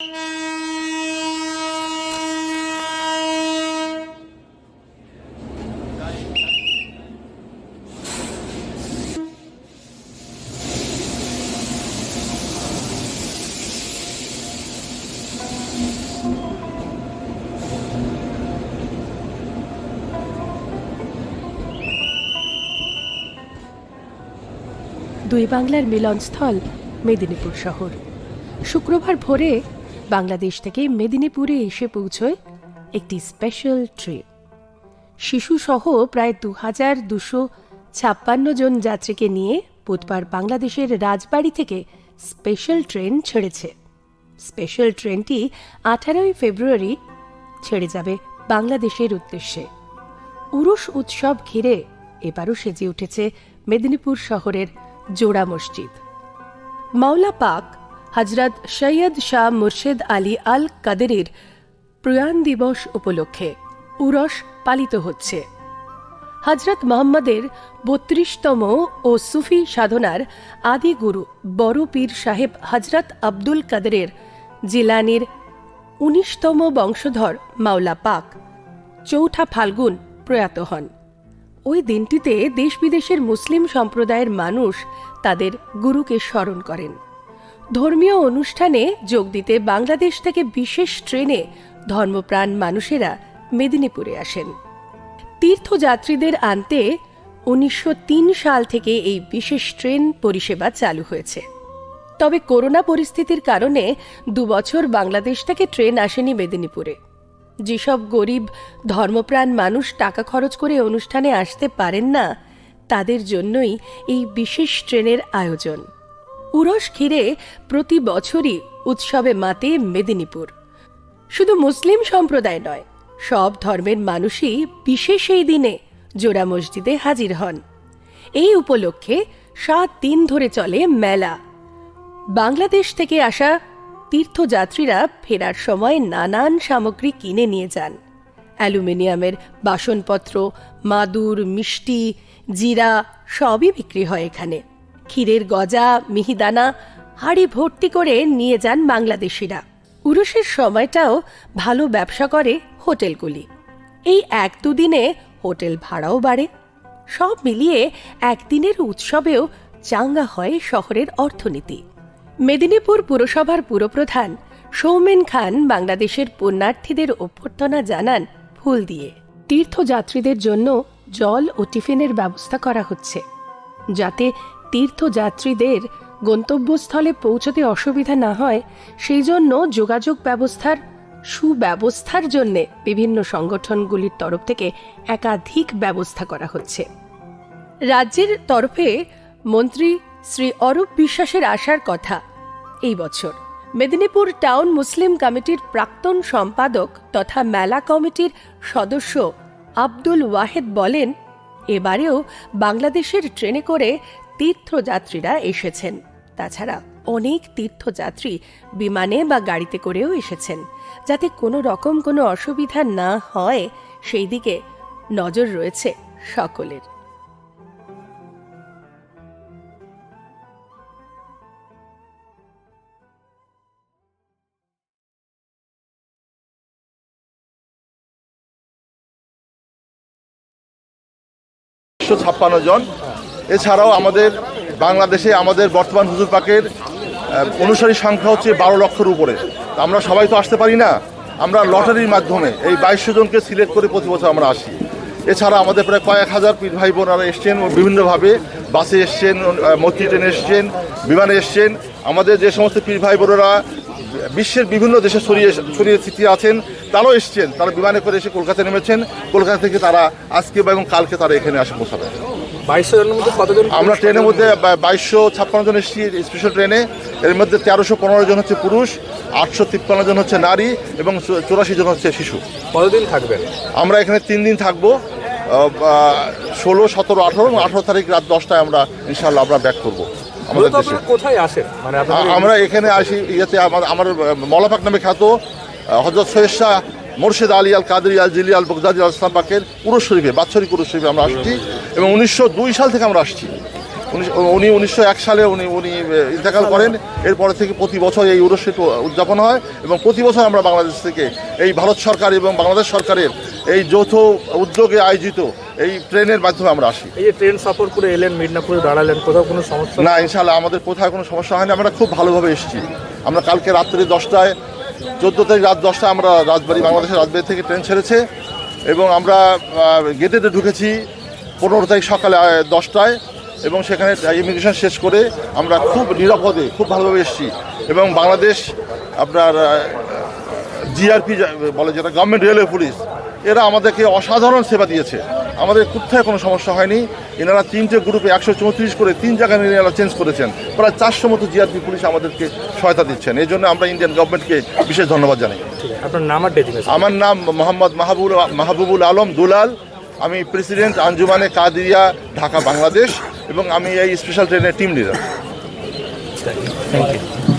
দুই বাংলার মিলনস্থল মেদিনীপুর শহর। শুক্রবার ভোরে বাংলাদেশ থেকে মেদিনীপুরে এসে পৌঁছয় একটি স্পেশাল ট্রেন শিশুসহ প্রায় দু হাজার দুশো ছাপ্পান্ন জন যাত্রীকে নিয়ে বুধবার বাংলাদেশের রাজবাড়ি থেকে স্পেশাল ট্রেন ছেড়েছে। স্পেশাল ট্রেনটি আঠারোই ফেব্রুয়ারি ছেড়ে যাবে বাংলাদেশের উদ্দেশ্যে। উরুষ উৎসব ঘিরে এবারও সেজে উঠেছে মেদিনীপুর শহরের জোড়া মসজিদ। মাওলা পাক হজরত সৈয়দ শাহ মুর্শেদ আলী আল কাদেরের প্রয়াণ দিবস উপলক্ষে উরস পালিত হচ্ছে। হজরত মোহাম্মদের বত্রিশতম ও সুফি সাধনার আদি গুরু বড় পীর সাহেব হজরত আব্দুল কাদেরের জিলানির উনিশতম বংশধর মাওলা পাক চৌঠা ফাল্গুন প্রয়াত হন। ওই দিনটিতে দেশ বিদেশের মুসলিম সম্প্রদায়ের মানুষ তাদের গুরুকে স্মরণ করেন। ধর্মীয় অনুষ্ঠানে যোগ দিতে বাংলাদেশ থেকে বিশেষ ট্রেনে ধর্মপ্রাণ মানুষেরা মেদিনীপুরে আসেন। তীর্থযাত্রীদের আনতে উনিশশো তিন সাল থেকে এই বিশেষ ট্রেন পরিষেবা চালু হয়েছে। তবে করোনা পরিস্থিতির কারণে দুবছর বাংলাদেশ থেকে ট্রেন আসেনি মেদিনীপুরে। যেসব গরিব, ধর্মপ্রাণ মানুষ টাকা খরচ করে অনুষ্ঠানে আসতে পারেন না, তাদের জন্যই এই বিশেষ ট্রেনের আয়োজন। উরস ঘিরে প্রতি বছরই উৎসবে মাতে মেদিনীপুর। শুধু মুসলিম সম্প্রদায় নয়, সব ধর্মের মানুষই বিশেষ এই দিনে জোড়া মসজিদে হাজির হন। এই উপলক্ষে সাত দিন ধরে চলে মেলা। বাংলাদেশ থেকে আসা তীর্থযাত্রীরা ফেরার সময় নানান সামগ্রী কিনে নিয়ে যান। অ্যালুমিনিয়ামের বাসনপত্র, মাদুর, মিষ্টি, জিরা সবই বিক্রি হয় এখানে। ক্ষীরের গজা, মিহিদানা, হাড়ি ভর্তি করে নিয়ে যান বাংলাদেশিরা। উরুষের সময়টাও ভালো ব্যবসা করে হোটেলগুলি। এই এক দুদিনে হোটেল ভাড়াও বাড়ে। সব মিলিয়ে একদিনের উৎসবেও চাঙ্গা হয় শহরের অর্থনীতি। মেদিনীপুর পুরসভার পুরপ্রধান সৌমেন খান বাংলাদেশের পুণ্যার্থীদের অভ্যর্থনা জানান ফুল দিয়ে। তীর্থযাত্রীদের জন্য জল ও টিফিনের ব্যবস্থা করা হচ্ছে। যাতে তীর্থযাত্রীদের গন্তব্যস্থলে পৌঁছতে অসুবিধা না হয়, সেই জন্য যোগাযোগ ব্যবস্থার, সুব্যবস্থার জন্য বিভিন্ন সংগঠনগুলির তরফ থেকে একাধিক ব্যবস্থা করা হচ্ছে। রাজ্যের তরফে মন্ত্রী শ্রী অরূপ বিশ্বাসের আসার কথা এই বছর। মেদিনীপুর টাউন মুসলিম কমিটির প্রাক্তন সম্পাদক তথা মেলা কমিটির সদস্য আব্দুল ওয়াহেদ বলেন, এবারেও বাংলাদেশের ট্রেনে করে তীর্থযাত্রীরা এসেছেন। তাছাড়া অনেক তীর্থযাত্রী বিমানে বা গাড়িতে করেও এসেছেন। যাতে কোনো রকম কোনো অসুবিধা না হয়, সেই দিকে নজর রয়েছে সকলের। একশো ছাপ্পান্ন জন এছাড়াও আমাদের বাংলাদেশে আমাদের বর্তমান হুজুর পাকের অনুসারী সংখ্যা হচ্ছে বারো লক্ষের উপরে। আমরা সবাই তো আসতে পারি না? আমরা লটারির মাধ্যমে এই বাইশশো জনকে সিলেক্ট করে প্রতি বছর আমরা আসি। এছাড়া আমাদের প্রায় কয়েক হাজার পীর ভাই বোনারা এসছেন বিভিন্নভাবে বাসে এসছেন মৈত্রী ট্রেনে এসছেন, বিমানে এসছেন। আমাদের যে সমস্ত পীর ভাই বোনেরা বিশ্বের বিভিন্ন দেশে ছড়িয়ে ছড়িয়ে ছিটিয়ে আছেন, তারাও এসছেন। তারা বিমানে করে এসে কলকাতায় নেমেছেন। কলকাতা থেকে তারা আজকে বা এবং কালকে তারা এখানে আসে পৌঁছাবেন বাইশশো জনের মধ্যে কতজন আমরা ট্রেনের মধ্যে বাইশশো ছাপ্পান্ন জন এসেছি স্পেশাল ট্রেনে এর মধ্যে তেরোশো পনেরো জন হচ্ছে পুরুষ আটশো তিপ্পান্ন জন হচ্ছে নারী এবং চুরাশি জন হচ্ছে শিশু। কতদিন থাকবেন? আমরা এখানে তিন দিন থাকব। ষোলো সতেরো আঠারো এবং আঠারো তারিখ রাত দশটায় আমরা ইনশাল্লাহ আমরা ব্যাক করব আমাদের দেশে। কোথায় আসেন? মানে আমরা এখানে আসি ইয়েতে আমার আমার মলাপাক নামে খ্যাত হজরত সৈয়দ শাহ মোর্শেদ আলী আল কাদের আল জিলি আল বগদাদি আল ইসলাম পাকের পুরুষ শরীফে বাৎসরিক পুরুষ শরীফে আমরা আসছি। এবং উনিশশো দুই সাল থেকে আমরা আসছি। উনি- উনি উনিশশো এক সালে উনি উনি ইন্তেকাল করেন। এরপরে থেকে প্রতি বছর এই উরস্বীট উদযাপন হয় এবং প্রতি বছর আমরা বাংলাদেশ থেকে এই ভারত সরকার এবং বাংলাদেশ সরকারের এই যৌথ উদ্যোগে আয়োজিত এই ট্রেনের মাধ্যমে আমরা আসি। এই যে ট্রেন সফর করে এলেন মিদনাপুরে দাঁড়ালেন কোথাও কোনো সমস্যা? না ইনশাল্লাহ আমাদের কোথায় কোনো সমস্যা হয়নি। আমরা খুব ভালোভাবে এসেছি। আমরা কালকে রাত্রি দশটায় চোদ্দ তারিখ রাত দশটায় আমরা রাজবাড়ি বাংলাদেশের রাজবাড়ি থেকে ট্রেন ছেড়েছে এবং আমরা গেটেতে ঢুকেছি। পনেরো তারিখ সকালে দশটায় এবং সেখানে ইমিগ্রেশন শেষ করে আমরা খুব নিরাপদে খুব ভালোভাবে এসেছি। এবং বাংলাদেশ আপনার জিআরপি বলে যেটা গভর্নমেন্ট রেলওয়ে পুলিশ এরা আমাদেরকে অসাধারণ সেবা দিয়েছে। আমাদের কোথায় কোনো সমস্যা হয়নি। এনারা তিনটে গ্রুপে একশো চৌত্রিশ করে তিন জায়গায় এনারা চেঞ্জ করেছেন। প্রায় চারশো মতো জিআরপি পুলিশ আমাদেরকে সহায়তা দিচ্ছেন। এই জন্য আমরা ইন্ডিয়ান গভর্নমেন্টকে বিশেষ ধন্যবাদ জানাই। আপনার নাম আমার নাম মোহাম্মদ মাহবুল মাহবুবুল আলম দুলাল। আমি প্রেসিডেন্ট আঞ্জুমানে কাদিয়া ঢাকা, বাংলাদেশ এবং আমি এই স্পেশাল ট্রেনের টিম লিডার থ্যাংক ইউ